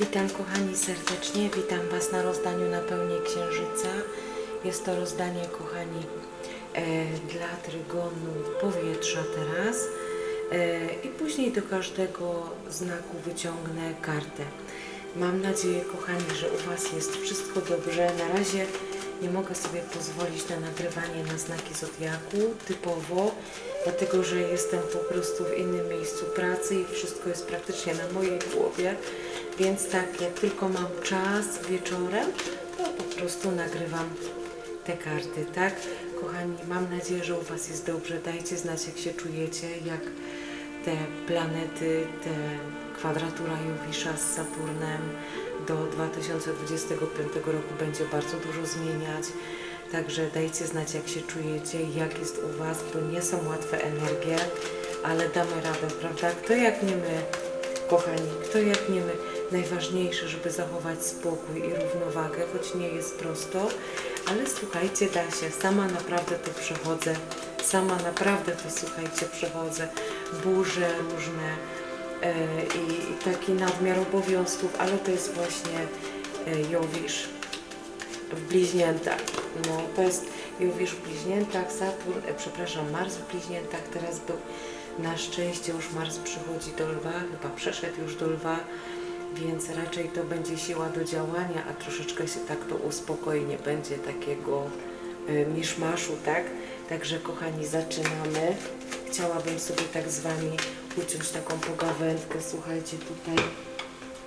Witam kochani serdecznie, witam Was na rozdaniu na pełni księżyca. Jest to rozdanie kochani e, dla trygonu powietrza teraz e, i później do każdego znaku wyciągnę kartę. Mam nadzieję kochani, że u Was jest wszystko dobrze. Na razie nie mogę sobie pozwolić na nagrywanie na znaki Zodiaku typowo, dlatego że jestem po prostu w innym miejscu pracy i wszystko jest praktycznie na mojej głowie. Więc tak, jak tylko mam czas wieczorem, to po prostu nagrywam te karty, tak? Kochani, mam nadzieję, że u Was jest dobrze. Dajcie znać, jak się czujecie, jak te planety, te kwadratura Jowisza z Saturnem do 2025 roku będzie bardzo dużo zmieniać. Także dajcie znać, jak się czujecie, jak jest u Was, bo nie są łatwe energie, ale damy radę, prawda? Kto jak nie my, kochani, kto jak nie my. Najważniejsze, żeby zachować spokój i równowagę, choć nie jest prosto, ale słuchajcie, da się. Sama naprawdę to przechodzę. Sama naprawdę to, słuchajcie, przechodzę. Burze różne e, i, i taki nadmiar obowiązków, ale to jest właśnie e, Jowisz w bliźniętach. No, to jest Jowisz w bliźniętach, Saturn, e, przepraszam, Mars w bliźniętach teraz był. Na szczęście już Mars przychodzi do lwa, chyba przeszedł już do lwa, więc raczej to będzie siła do działania, a troszeczkę się tak to uspokoi, nie będzie takiego y, miszmaszu, tak? Także kochani, zaczynamy. Chciałabym sobie tak z Wami uciąć taką pogawędkę, słuchajcie, tutaj.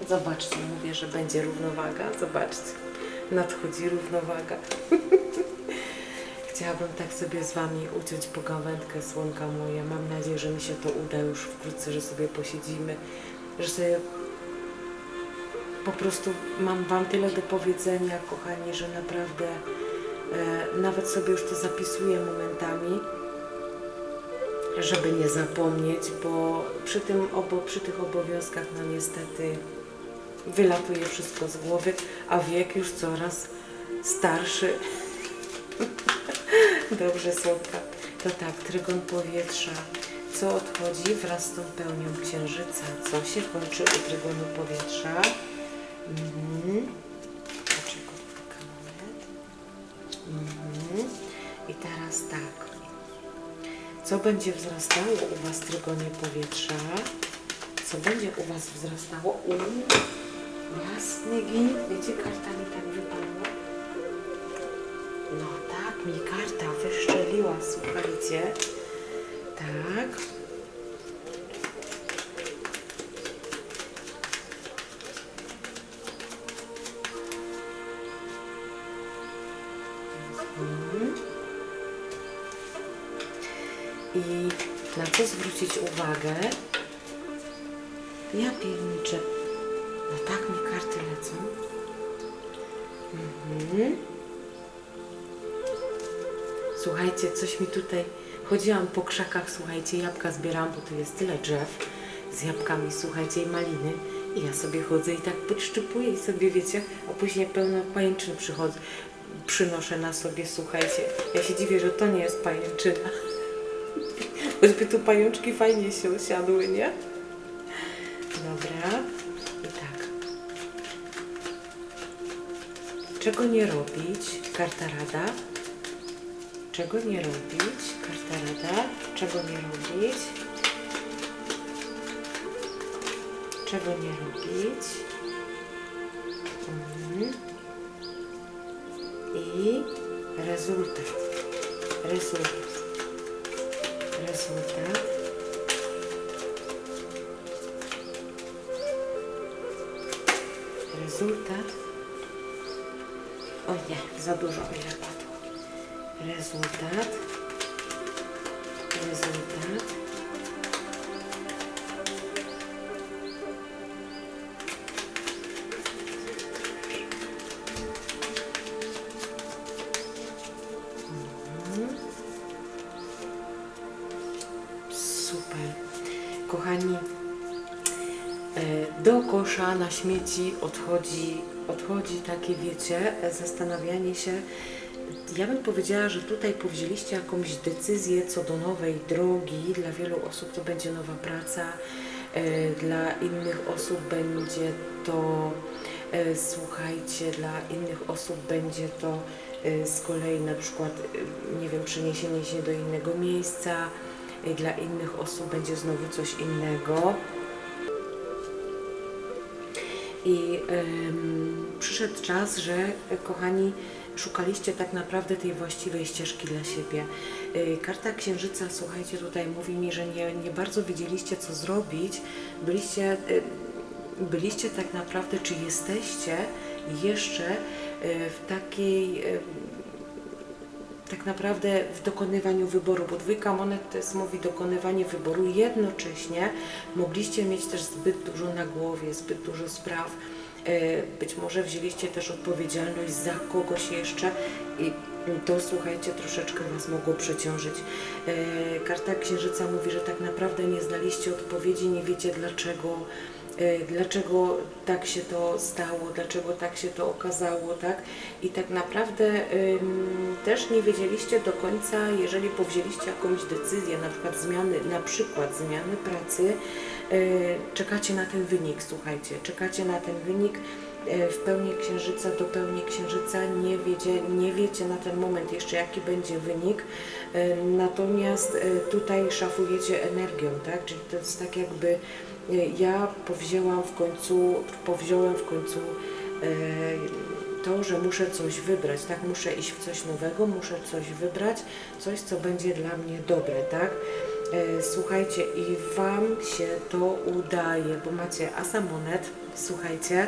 Zobaczcie, mówię, że będzie równowaga, zobaczcie. Nadchodzi równowaga. Chciałabym tak sobie z Wami uciąć pogawędkę, słonka moje. Mam nadzieję, że mi się to uda już wkrótce, że sobie posiedzimy, że sobie po prostu mam Wam tyle do powiedzenia, kochani, że naprawdę e, nawet sobie już to zapisuję momentami, żeby nie zapomnieć, bo przy, tym obo, przy tych obowiązkach, no niestety, wylatuje wszystko z głowy, a wiek już coraz starszy. Dobrze, słodka. To tak, trygon powietrza. Co odchodzi wraz z tą pełnią księżyca? Co się kończy u trygonu powietrza? Mhm. Mhm. I teraz tak. Co będzie wzrastało u Was w trygonie powietrza? Co będzie u Was wzrastało? U jasny gwint. Wiecie, karta mi tak wypadła. No tak, mi karta wyszczeliła, słuchajcie. Tak. Mhm. I na co zwrócić uwagę? Ja pierniczę. No tak mi karty lecą. Mhm. Słuchajcie, coś mi tutaj... Chodziłam po krzakach, słuchajcie, jabłka zbierałam, bo tu jest tyle drzew z jabłkami, słuchajcie, i maliny. I ja sobie chodzę i tak podszczypuję i sobie, wiecie, a później pełno pajęczyn przychodzę, przynoszę na sobie, słuchajcie. Ja się dziwię, że to nie jest pajęczyna. Choćby tu pajączki fajnie się osiadły, nie? Dobra. Czego nie robić? Karta rada. Czego nie robić? Karta rada. Czego nie robić? Czego nie robić? Mhm. I rezultat. Rezultat. Rezultat. Rezultat. O nie, za dużo mi padło. Rezultat. Rezultat. Super. Kochani, e, do kosza na śmieci odchodzi, odchodzi takie, wiecie, zastanawianie się. Ja bym powiedziała, że tutaj powzięliście jakąś decyzję co do nowej drogi. Dla wielu osób to będzie nowa praca, E, Dla innych osób będzie to, e, słuchajcie, dla innych osób będzie to e, z kolei na przykład, nie wiem, przeniesienie się do innego miejsca, dla innych osób będzie znowu coś innego. I przyszedł czas, że e, kochani, szukaliście tak naprawdę tej właściwej ścieżki dla siebie. E, Karta Księżyca, słuchajcie, tutaj mówi mi, że nie, nie bardzo wiedzieliście, co zrobić. Byliście, e, byliście tak naprawdę, czy jesteście jeszcze w takiej tak naprawdę w dokonywaniu wyboru, bo dwójka monet to jest mówi dokonywanie wyboru. Jednocześnie mogliście mieć też zbyt dużo na głowie, zbyt dużo spraw. E, Być może wzięliście też odpowiedzialność za kogoś jeszcze i to słuchajcie, troszeczkę Was mogło przeciążyć. E, Karta Księżyca mówi, że tak naprawdę nie znaliście odpowiedzi, nie wiecie dlaczego dlaczego tak się to stało, dlaczego tak się to okazało, tak? I tak naprawdę też nie wiedzieliście do końca, jeżeli powzięliście jakąś decyzję, na przykład zmiany, na przykład zmiany pracy, y, czekacie na ten wynik, słuchajcie, czekacie na ten wynik y, w pełni księżyca do pełni księżyca, nie wiecie, nie wiecie na ten moment jeszcze jaki będzie wynik, y, natomiast y, tutaj szafujecie energią, tak? Czyli to jest tak jakby y, ja powzięłam w końcu, powziąłem w końcu y, to, że muszę coś wybrać, tak? Muszę iść w coś nowego, muszę coś wybrać, coś, co będzie dla mnie dobre, tak? E, Słuchajcie, i Wam się to udaje, bo macie asa monet, słuchajcie,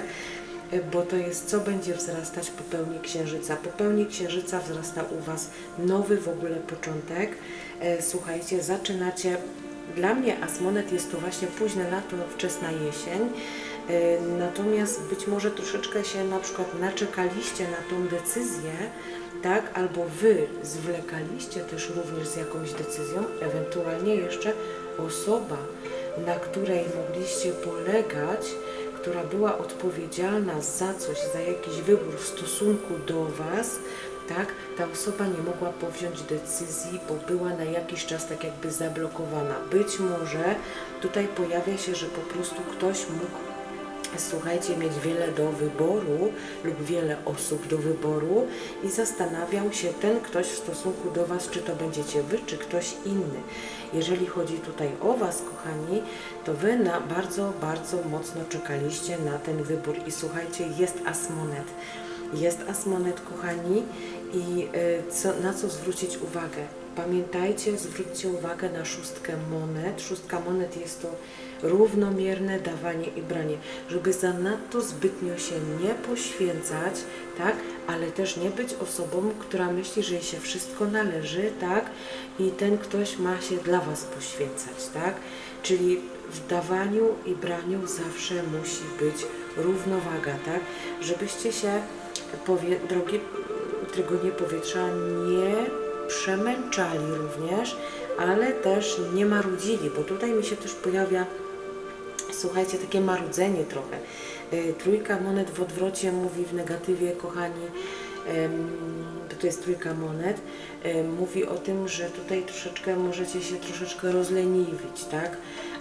e, bo to jest co będzie wzrastać po pełni księżyca. Po pełni księżyca wzrasta u Was nowy w ogóle początek. E, Słuchajcie, zaczynacie. Dla mnie as monet jest to właśnie późne lato, wczesna jesień. E, Natomiast być może troszeczkę się na przykład naczekaliście na tą decyzję, tak? Albo Wy zwlekaliście też również z jakąś decyzją, ewentualnie jeszcze osoba, na której mogliście polegać, która była odpowiedzialna za coś, za jakiś wybór w stosunku do Was, tak? Ta osoba nie mogła powziąć decyzji, bo była na jakiś czas tak jakby zablokowana. Być może tutaj pojawia się, że po prostu ktoś mógł słuchajcie, mieć wiele do wyboru lub wiele osób do wyboru i zastanawiał się ten ktoś w stosunku do Was, czy to będziecie Wy, czy ktoś inny. Jeżeli chodzi tutaj o Was, kochani, to Wy na bardzo, bardzo mocno czekaliście na ten wybór i słuchajcie, jest asmonet. Jest asmonet, kochani, i y, co, na co zwrócić uwagę? Pamiętajcie, zwróćcie uwagę na szóstkę monet. Szóstka monet jest to równomierne dawanie i branie, żeby zanadto zbytnio się nie poświęcać, tak, ale też nie być osobą, która myśli, że jej się wszystko należy, tak, i ten ktoś ma się dla Was poświęcać, tak, czyli w dawaniu i braniu zawsze musi być równowaga, tak, żebyście się, powie, drogie trygonie powietrza, nie przemęczali również, ale też nie marudzili, bo tutaj mi się też pojawia słuchajcie, takie marudzenie trochę. Y, Trójka monet w odwrocie mówi w negatywie, kochani, to jest trójka monet, mówi o tym, że tutaj troszeczkę możecie się troszeczkę rozleniwić, tak?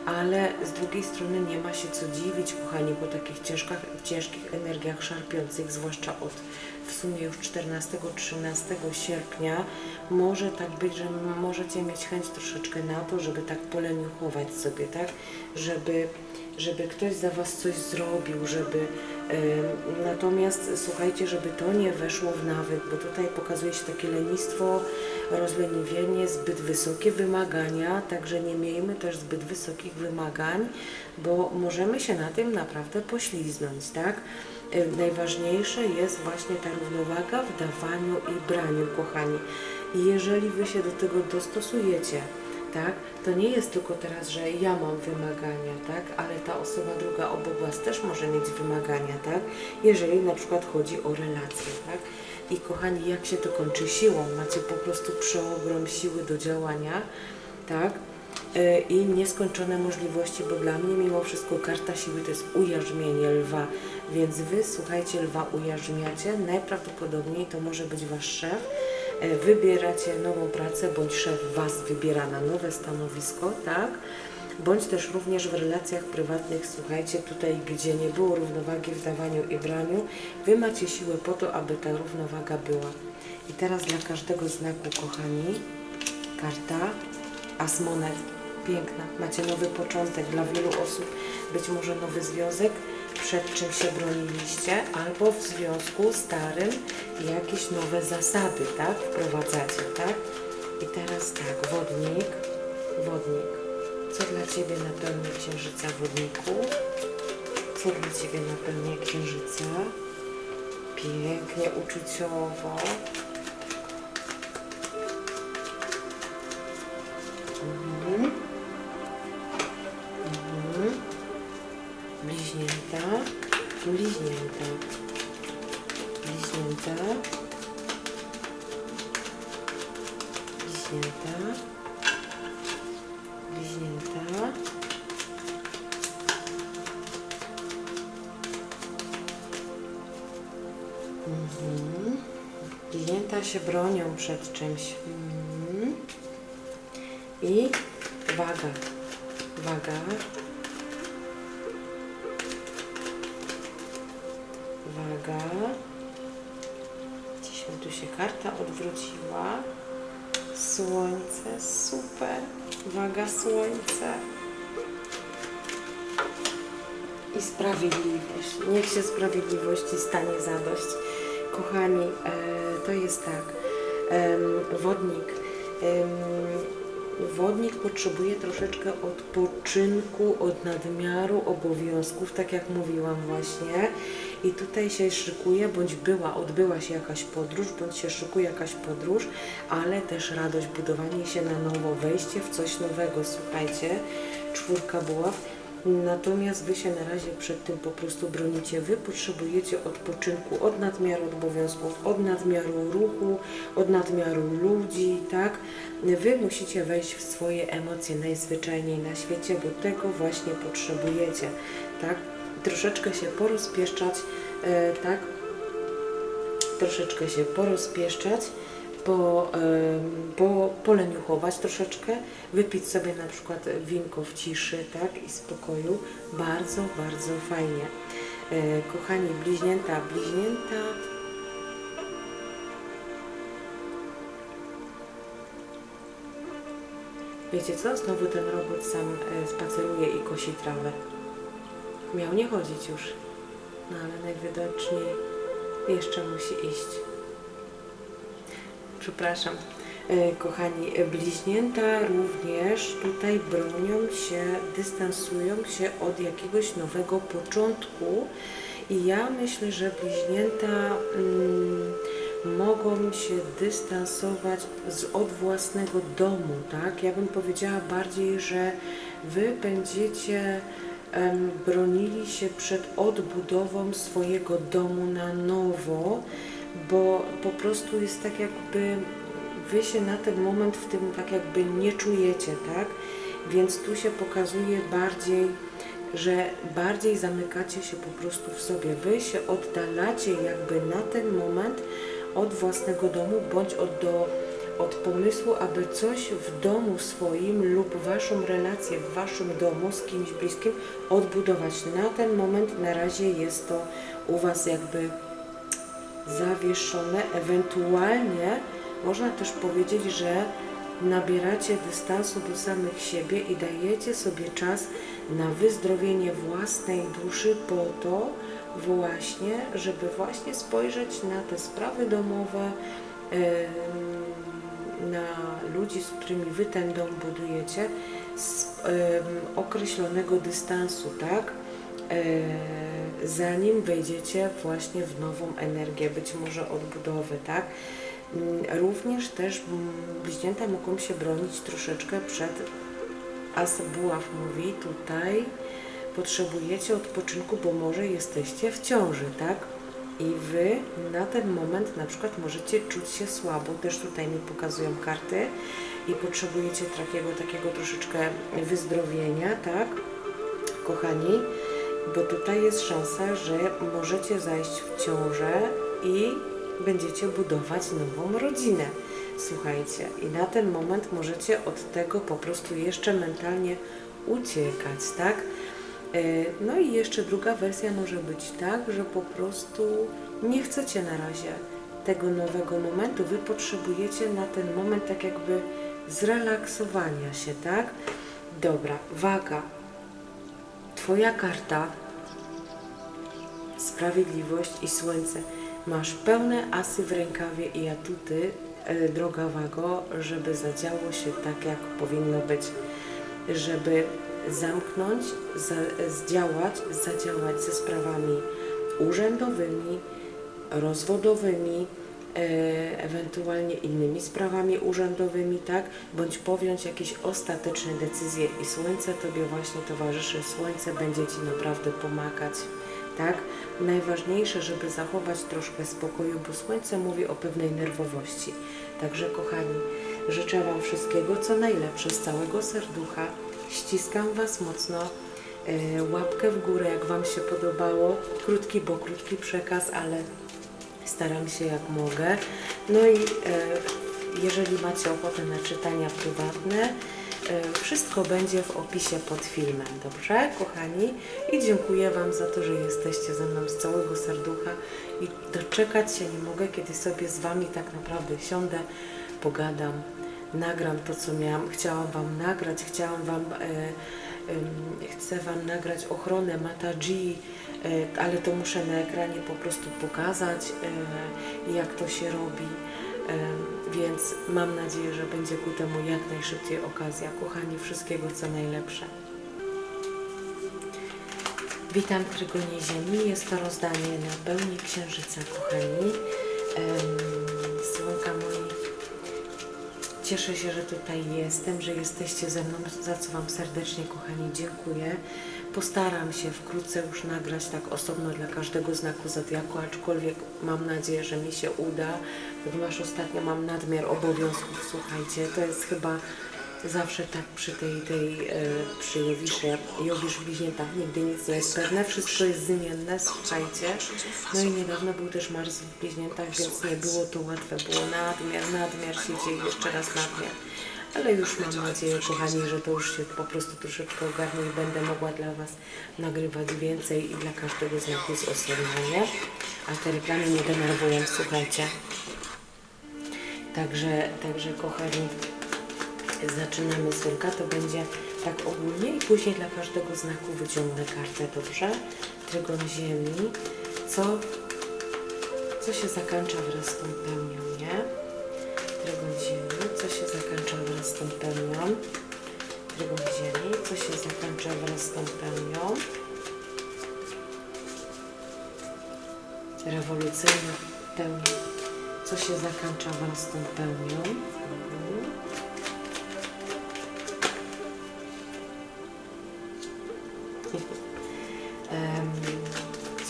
Ale z drugiej strony nie ma się co dziwić, kochani, po takich ciężkach, ciężkich energiach szarpiących, zwłaszcza od w sumie już 14-13 sierpnia, może tak być, że możecie mieć chęć troszeczkę na to, żeby tak poleniuchować sobie, tak? Żeby żeby ktoś za Was coś zrobił, żeby em, natomiast słuchajcie, żeby to nie weszło w nawyk, bo tutaj pokazuje się takie lenistwo, rozleniwienie, zbyt wysokie wymagania, także nie miejmy też zbyt wysokich wymagań, bo możemy się na tym naprawdę pośliznąć, tak? Em, Najważniejsze jest właśnie ta równowaga w dawaniu i braniu, kochani. I jeżeli Wy się do tego dostosujecie, tak? To nie jest tylko teraz, że ja mam wymagania, tak? Ale ta osoba druga obok Was też może mieć wymagania, tak? Jeżeli na przykład chodzi o relacje, tak? I kochani, jak się to kończy siłą? Macie po prostu przeogrom siły do działania, tak? E, I nieskończone możliwości, bo dla mnie mimo wszystko karta siły to jest ujarzmienie lwa, więc Wy, słuchajcie, lwa ujarzmiacie, najprawdopodobniej to może być Wasz szef, E, wybieracie nową pracę, bądź szef Was wybiera na nowe stanowisko, tak? bądź też również w relacjach prywatnych, słuchajcie, tutaj gdzie nie było równowagi w dawaniu i braniu, Wy macie siłę po to, aby ta równowaga była. I teraz dla każdego znaku, kochani, karta As monet. Piękna. Macie nowy początek. Dla wielu osób być może nowy związek, przed czym się broniliście, albo w związku starym jakieś nowe zasady, tak? Wprowadzacie, tak? I teraz tak, wodnik, wodnik. Co dla Ciebie napełnia księżyca wodniku? Co dla Ciebie napełnia księżyca? Pięknie, uczuciowo. Mhm. Bliźnięta, bliźnięta, bliźnięta, bliźnięta, bliźnięta. Mhm. Bliźnięta się bronią przed czymś. Mhm. I waga, karta odwróciła. Słońce, super. Waga, słońce. I sprawiedliwość. Niech się sprawiedliwości stanie zadość. Kochani, e, to jest tak. Wodnik. Wodnik potrzebuje troszeczkę odpoczynku od nadmiaru obowiązków, tak jak mówiłam właśnie. I tutaj się szykuje, bądź była, odbyła się jakaś podróż, bądź się szykuje jakaś podróż, ale też radość, budowanie się na nowo, wejście w coś nowego, słuchajcie, czwórka buław. Natomiast Wy się na razie przed tym po prostu bronicie. Wy potrzebujecie odpoczynku od nadmiaru obowiązków, od nadmiaru ruchu, od nadmiaru ludzi, tak? Wy musicie wejść w swoje emocje najzwyczajniej na świecie, bo tego właśnie potrzebujecie, tak? Troszeczkę się porozpieszczać, e, tak? Troszeczkę się porozpieszczać, po, po, poleniuchować troszeczkę, wypić sobie na przykład winko w ciszy, tak, i spokoju. Bardzo, bardzo fajnie. E, kochani, bliźnięta, bliźnięta. Wiecie co? Znowu ten robot sam e, spaceruje i kosi trawę. Miał nie chodzić już, no ale najwidoczniej jeszcze musi iść. Przepraszam. E, Kochani, bliźnięta również tutaj bronią się, dystansują się od jakiegoś nowego początku i ja myślę, że bliźnięta mm, mogą się dystansować z, od własnego domu, tak? Ja bym powiedziała bardziej, że Wy będziecie bronili się przed odbudową swojego domu na nowo, bo po prostu jest tak jakby wy się na ten moment w tym tak jakby nie czujecie, tak? Więc tu się pokazuje bardziej, że bardziej zamykacie się po prostu w sobie. Wy się oddalacie jakby na ten moment od własnego domu bądź od, do, od pomysłu, aby coś w domu swoim lub waszą relację w waszym domu z kimś bliskim odbudować. Na ten moment na razie jest to u was jakby zawieszone, ewentualnie można też powiedzieć, że nabieracie dystansu do samych siebie i dajecie sobie czas na wyzdrowienie własnej duszy po to właśnie, żeby właśnie spojrzeć na te sprawy domowe, na ludzi, z którymi wy ten dom budujecie, z określonego dystansu, tak? E, zanim wejdziecie właśnie w nową energię, być może odbudowy, tak? Mm, Również też mm, bliźnięta mogą się bronić troszeczkę przed As Buław mówi tutaj potrzebujecie odpoczynku, bo może jesteście w ciąży, tak? I Wy na ten moment na przykład możecie czuć się słabo, też tutaj mi pokazują karty i potrzebujecie takiego, takiego troszeczkę wyzdrowienia, tak? Kochani, bo tutaj jest szansa, że możecie zajść w ciążę i będziecie budować nową rodzinę. Słuchajcie, i na ten moment możecie od tego po prostu jeszcze mentalnie uciekać, tak? E, No i jeszcze druga wersja może być tak, że po prostu nie chcecie na razie tego nowego momentu. Wy potrzebujecie na ten moment tak jakby zrelaksowania się, tak? Dobra, waga. Twoja karta Sprawiedliwość i Słońce. Masz pełne asy w rękawie i atuty, e, droga Wago, żeby zadziało się tak, jak powinno być. Żeby zamknąć, za, zdziałać, zadziałać ze sprawami urzędowymi, rozwodowymi, e, ewentualnie innymi sprawami urzędowymi, tak? Bądź powziąć jakieś ostateczne decyzje i Słońce Tobie właśnie towarzyszy. Słońce będzie Ci naprawdę pomagać, tak? Najważniejsze, żeby zachować troszkę spokoju, bo Słońce mówi o pewnej nerwowości. Także kochani, życzę Wam wszystkiego, co najlepsze z całego serducha. Ściskam Was mocno. E, Łapkę w górę, jak Wam się podobało. Krótki, bo krótki przekaz, ale staram się jak mogę. No i e, jeżeli macie ochotę na czytania prywatne, e, wszystko będzie w opisie pod filmem, dobrze, kochani? I dziękuję Wam za to, że jesteście ze mną z całego serducha i doczekać się nie mogę, kiedy sobie z Wami tak naprawdę siądę, pogadam, nagram to, co miałam, chciałam Wam nagrać, chciałam Wam, e, em, chcę Wam nagrać ochronę Mata G, e, ale to muszę na ekranie po prostu pokazać, e, jak to się robi. E, Więc mam nadzieję, że będzie ku temu jak najszybciej okazja. Kochani, wszystkiego co najlepsze. Witam w Trygonie Ziemi. Jest to rozdanie na pełni księżyca, kochani. Słonka moi, cieszę się, że tutaj jestem, że jesteście ze mną, za co Wam serdecznie, kochani, dziękuję. Postaram się wkrótce już nagrać tak osobno dla każdego znaku zodiaku, aczkolwiek mam nadzieję, że mi się uda, ponieważ ostatnio mam nadmiar obowiązków, słuchajcie, to jest chyba zawsze tak przy tej, tej e, przy Jowisze, Jowisz bliźniętach nigdy nic nie jest pewne, wszystko jest zmienne, słuchajcie. No i niedawno był też Mars w bliźniętach, więc nie było to łatwe, było nadmiar, nadmiar się dzieje, jeszcze raz nadmiar. Ale już mam nadzieję, kochani, że to już się po prostu troszeczkę ogarnie i będę mogła dla Was nagrywać więcej i dla każdego z osobna, nie? A te reklamy nie denerwują, słuchajcie. Także, także kochani, zaczynamy słonka, to będzie tak ogólnie i później dla każdego znaku wyciągnę kartę, dobrze? Trygon ziemi, co, co się zakończa wraz z tą pełnią, nie? Trygon ziemi, co się zakończa wraz z tą pełnią? Trygon ziemi, co się zakończa wraz z tą pełnią? Rewolucyjna pełnia, co się zakończa wraz z tą pełnią? Mhm.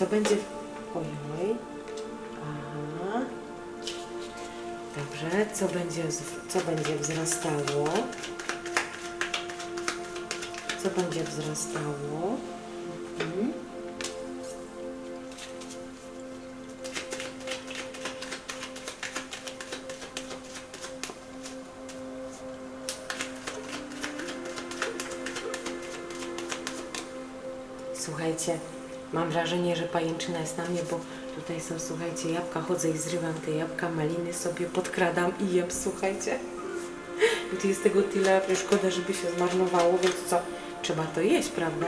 Co będzie. Ojoj. Aha. Dobrze, co będzie, co będzie wzrastało? Co będzie wzrastało? Mam wrażenie, że pajęczyna jest na mnie, bo tutaj są, słuchajcie, jabłka, chodzę i zrywam te jabłka, maliny sobie podkradam i jem, słuchajcie. I tu jest tego tyle, szkoda, żeby się zmarnowało, więc co, trzeba to jeść, prawda?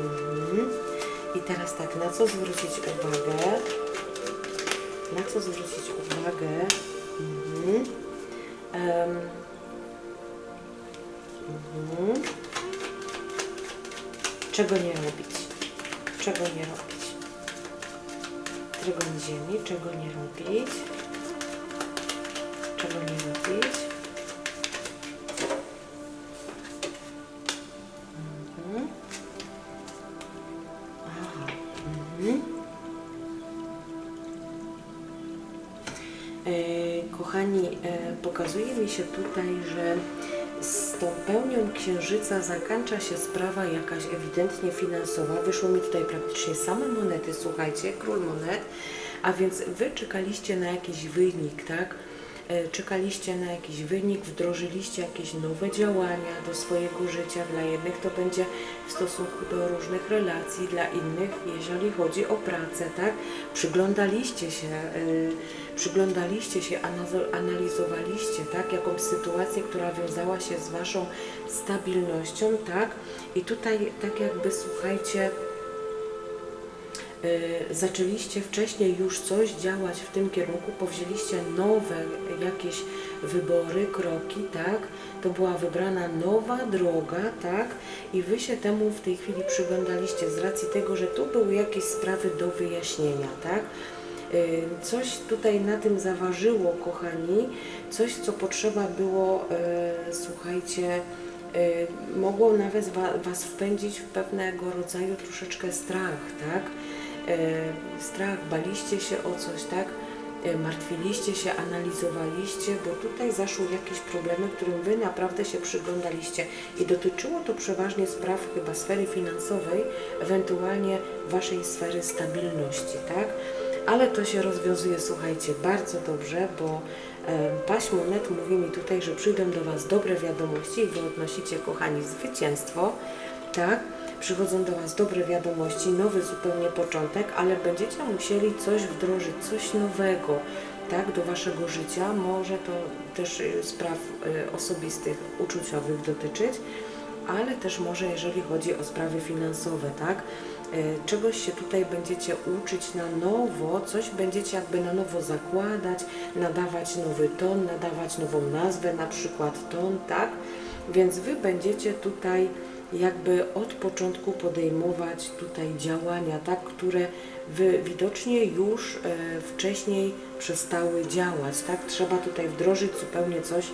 Mhm. I teraz tak, na co zwrócić uwagę? Na co zwrócić uwagę? Mhm. Em. Mhm. Czego nie robić? Czego nie robić? Trygon ziemi, czego nie robić? Czego nie robić? Mhm. Mhm. E, Kochani, e, pokazuje mi się tutaj, że tą pełnią księżyca zakończa się sprawa jakaś ewidentnie finansowa. Wyszło mi tutaj praktycznie same monety, słuchajcie, król monet, a więc wy czekaliście na jakiś wynik, tak? E, czekaliście na jakiś wynik, wdrożyliście jakieś nowe działania do swojego życia. Dla jednych to będzie w stosunku do różnych relacji, dla innych, jeżeli chodzi o pracę, tak? Przyglądaliście się, e, przyglądaliście się, analizowaliście, tak? Jakąś sytuację, która wiązała się z Waszą stabilnością, tak? I tutaj tak jakby, słuchajcie, zaczęliście wcześniej już coś działać w tym kierunku, powzięliście nowe jakieś wybory, kroki, tak? To była wybrana nowa droga, tak? I wy się temu w tej chwili przyglądaliście z racji tego, że tu były jakieś sprawy do wyjaśnienia, tak? Y, Coś tutaj na tym zaważyło, kochani, coś, co potrzeba było, y, słuchajcie, y, mogło nawet wa, Was wpędzić w pewnego rodzaju troszeczkę strach, tak? Y, Strach, baliście się o coś, tak? Y, Martwiliście się, analizowaliście, bo tutaj zaszły jakieś problemy, którym Wy naprawdę się przyglądaliście i dotyczyło to przeważnie spraw chyba sfery finansowej, ewentualnie Waszej sfery stabilności, tak? Ale to się rozwiązuje, słuchajcie, bardzo dobrze, bo e, paśmo net mówi mi tutaj, że przyjdą do Was dobre wiadomości i Wy odnosicie, kochani, zwycięstwo, tak? Przychodzą do Was dobre wiadomości, nowy zupełnie początek, ale będziecie musieli coś wdrożyć, coś nowego, tak, do Waszego życia. Może to też y, spraw y, osobistych, uczuciowych dotyczyć, ale też może jeżeli chodzi o sprawy finansowe, tak? E, Czegoś się tutaj będziecie uczyć na nowo, coś będziecie jakby na nowo zakładać, nadawać nowy ton, nadawać nową nazwę, na przykład ton, tak? Więc Wy będziecie tutaj jakby od początku podejmować tutaj działania, tak, które widocznie już e, wcześniej przestały działać, tak? Trzeba tutaj wdrożyć zupełnie coś,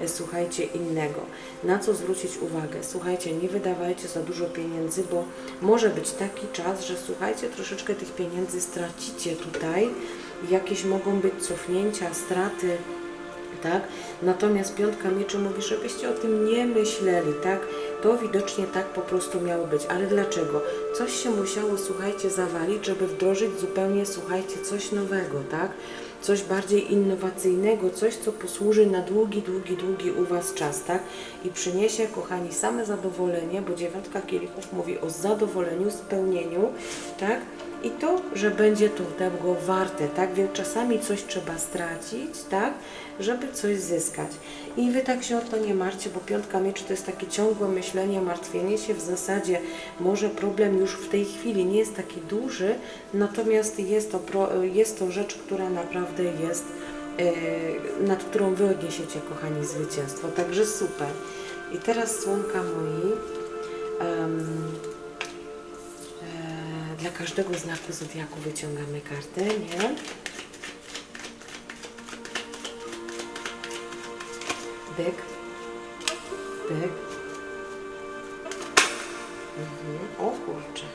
e, słuchajcie, innego. Na co zwrócić uwagę? Słuchajcie, nie wydawajcie za dużo pieniędzy, bo może być taki czas, że słuchajcie, troszeczkę tych pieniędzy stracicie tutaj. Jakieś mogą być cofnięcia, straty, tak? Natomiast piątka mieczy mówi, żebyście o tym nie myśleli, tak? To widocznie tak po prostu miało być. Ale dlaczego? Coś się musiało, słuchajcie, zawalić, żeby wdrożyć zupełnie, słuchajcie, coś nowego, tak? Coś bardziej innowacyjnego, coś, co posłuży na długi, długi, długi u Was czas, tak? I przyniesie, kochani, same zadowolenie, bo dziewiątka kielichów mówi o zadowoleniu, spełnieniu, tak? I to, że będzie to tego warte, tak? Więc czasami coś trzeba stracić, tak? Żeby coś zyskać. I Wy tak się o to nie martwcie, bo piątka mieczy to jest takie ciągłe myślenie, martwienie się. W zasadzie może problem już w tej chwili nie jest taki duży, natomiast jest to, jest to rzecz, która naprawdę jest, e, nad którą Wy odniesiecie, kochani, zwycięstwo. Także super. I teraz słonka moi. e, dla każdego znaku zodiaku wyciągamy kartę, nie? Byk. Byk. Mhm. O kurczę.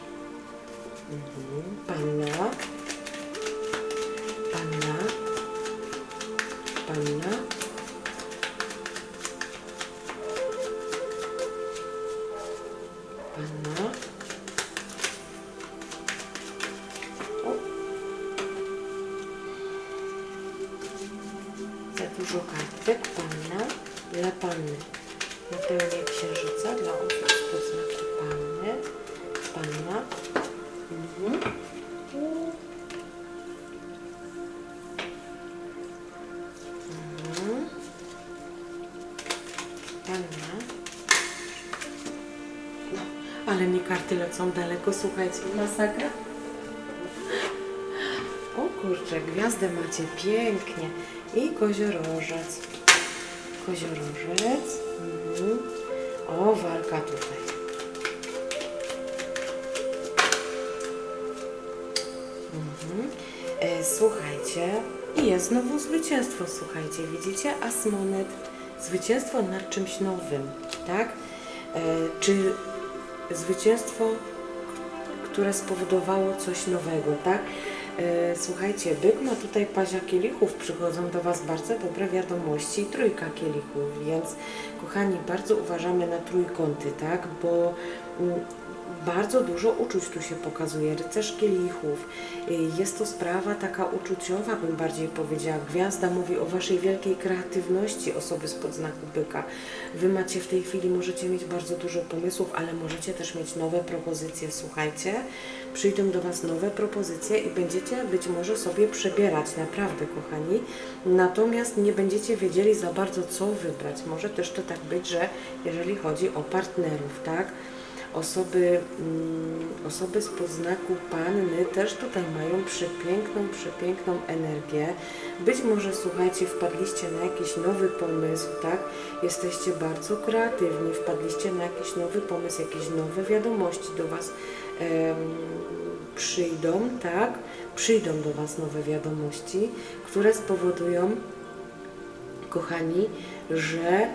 Mhm. Panna. Lecą daleko, słuchajcie, masakra. O kurczę, gwiazdę macie pięknie. I koziorożec. Koziorożec. Mhm. O, walka tutaj. Mhm. E, słuchajcie, i jest znowu zwycięstwo, słuchajcie, widzicie? Asmonet, zwycięstwo nad czymś nowym, tak? E, czy zwycięstwo, które spowodowało coś nowego, tak? E, Słuchajcie, byk ma tutaj pazia kielichów, przychodzą do Was bardzo dobre wiadomości trójka kielichów, więc kochani, bardzo uważamy na trójkąty, tak? Bo mm, bardzo dużo uczuć tu się pokazuje. Rycerz kielichów. Y, Jest to sprawa taka uczuciowa, bym bardziej powiedziała. Gwiazda mówi o waszej wielkiej kreatywności osoby spod znaku byka. Wy macie w tej chwili, możecie mieć bardzo dużo pomysłów, ale możecie też mieć nowe propozycje. Słuchajcie, przyjdą do was nowe propozycje i będziecie być może sobie przebierać, naprawdę, kochani. Natomiast nie będziecie wiedzieli za bardzo, co wybrać. Może też to tak być, że jeżeli chodzi o partnerów, tak? Osoby, mm, osoby z podznaku panny też tutaj mają przepiękną, przepiękną energię. Być może, słuchajcie, wpadliście na jakiś nowy pomysł, tak? Jesteście bardzo kreatywni, wpadliście na jakiś nowy pomysł, jakieś nowe wiadomości do Was przyjdą, tak? Przyjdą do Was nowe wiadomości, które spowodują, kochani, że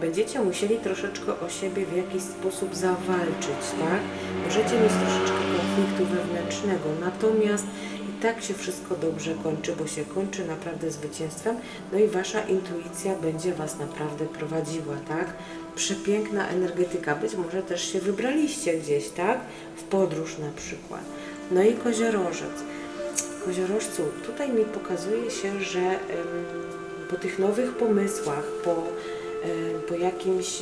będziecie musieli troszeczkę o siebie w jakiś sposób zawalczyć, tak? Możecie mieć troszeczkę konfliktu wewnętrznego, natomiast i tak się wszystko dobrze kończy, bo się kończy naprawdę zwycięstwem, no i Wasza intuicja będzie Was naprawdę prowadziła, tak? Przepiękna energetyka, być może też się wybraliście gdzieś, tak? W podróż na przykład. No i koziorożec. Koziorożcu, tutaj mi pokazuje się, że po tych nowych pomysłach, po, po jakimś,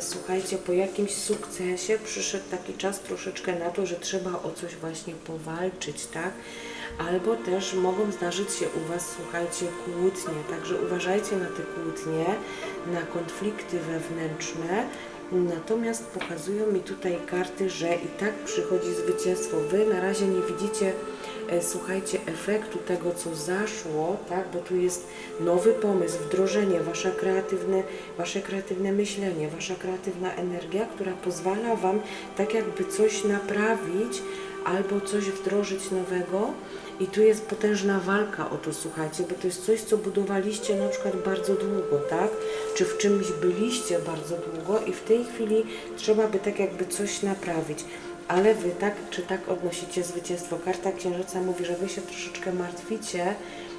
słuchajcie, po jakimś sukcesie przyszedł taki czas troszeczkę na to, że trzeba o coś właśnie powalczyć, tak? Albo też mogą zdarzyć się u Was, słuchajcie, kłótnie, także uważajcie na te kłótnie, na konflikty wewnętrzne. Natomiast pokazują mi tutaj karty, że i tak przychodzi zwycięstwo. Wy na razie nie widzicie e, słuchajcie, efektu tego, co zaszło, tak, bo tu jest nowy pomysł, wdrożenie, wasze kreatywne, wasze kreatywne myślenie, wasza kreatywna energia, która pozwala Wam tak jakby coś naprawić albo coś wdrożyć nowego. I tu jest potężna walka o to, słuchajcie, bo to jest coś, co budowaliście na przykład bardzo długo, tak? Czy w czymś byliście bardzo długo i w tej chwili trzeba by tak jakby coś naprawić ale wy tak czy tak odnosicie zwycięstwo. Karta Księżyca mówi, że wy się troszeczkę martwicie,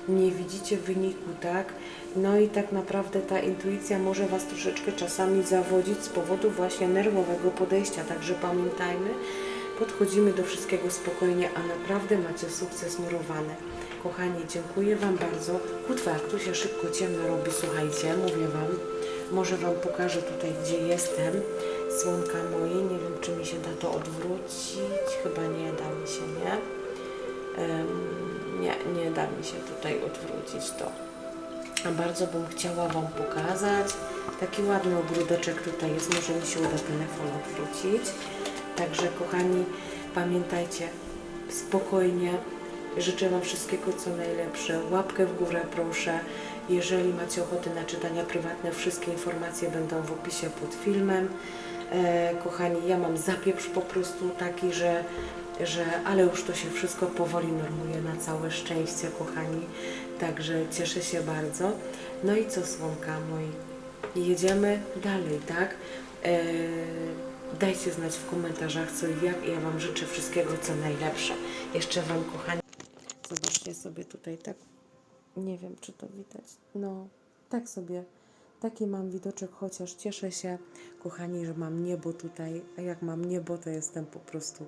nie widzicie wyniku, tak? No i tak naprawdę ta intuicja może was troszeczkę czasami zawodzić z powodu właśnie nerwowego podejścia, także pamiętajmy, podchodzimy do wszystkiego spokojnie, a naprawdę macie sukces murowany. Kochani, dziękuję Wam bardzo. Kutwa, tu się szybko ciemno robi, słuchajcie, mówię Wam, może Wam pokażę tutaj, gdzie jestem. Słonka moje, nie wiem, czy mi się da to odwrócić. Chyba nie da mi się, nie? Em, nie, nie da mi się tutaj odwrócić to. A bardzo bym chciała Wam pokazać. Taki ładny ogródeczek tutaj jest. Może mi się uda telefon odwrócić. Także kochani, pamiętajcie, spokojnie. Życzę Wam wszystkiego co najlepsze. Łapkę w górę proszę. Jeżeli macie ochotę na czytania prywatne, wszystkie informacje będą w opisie pod filmem. E, kochani, ja mam zapieprz po prostu taki, że, że ale już to się wszystko powoli normuje na całe szczęście, kochani. Także cieszę się bardzo. No i co, słonka moi? Jedziemy dalej, tak? E, dajcie znać w komentarzach co i jak. Ja Wam życzę wszystkiego co najlepsze. Jeszcze Wam, kochani, zobaczcie sobie tutaj tak. Nie wiem, czy to widać. No, tak sobie. Taki mam widoczek, chociaż cieszę się, kochani, że mam niebo tutaj. A jak mam niebo, to jestem po prostu.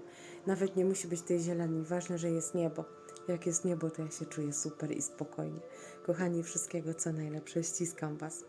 Nawet nie musi być tej zieleni. Ważne, że jest niebo. Jak jest niebo, to ja się czuję super i spokojnie. Kochani, wszystkiego co najlepsze. Ściskam Was.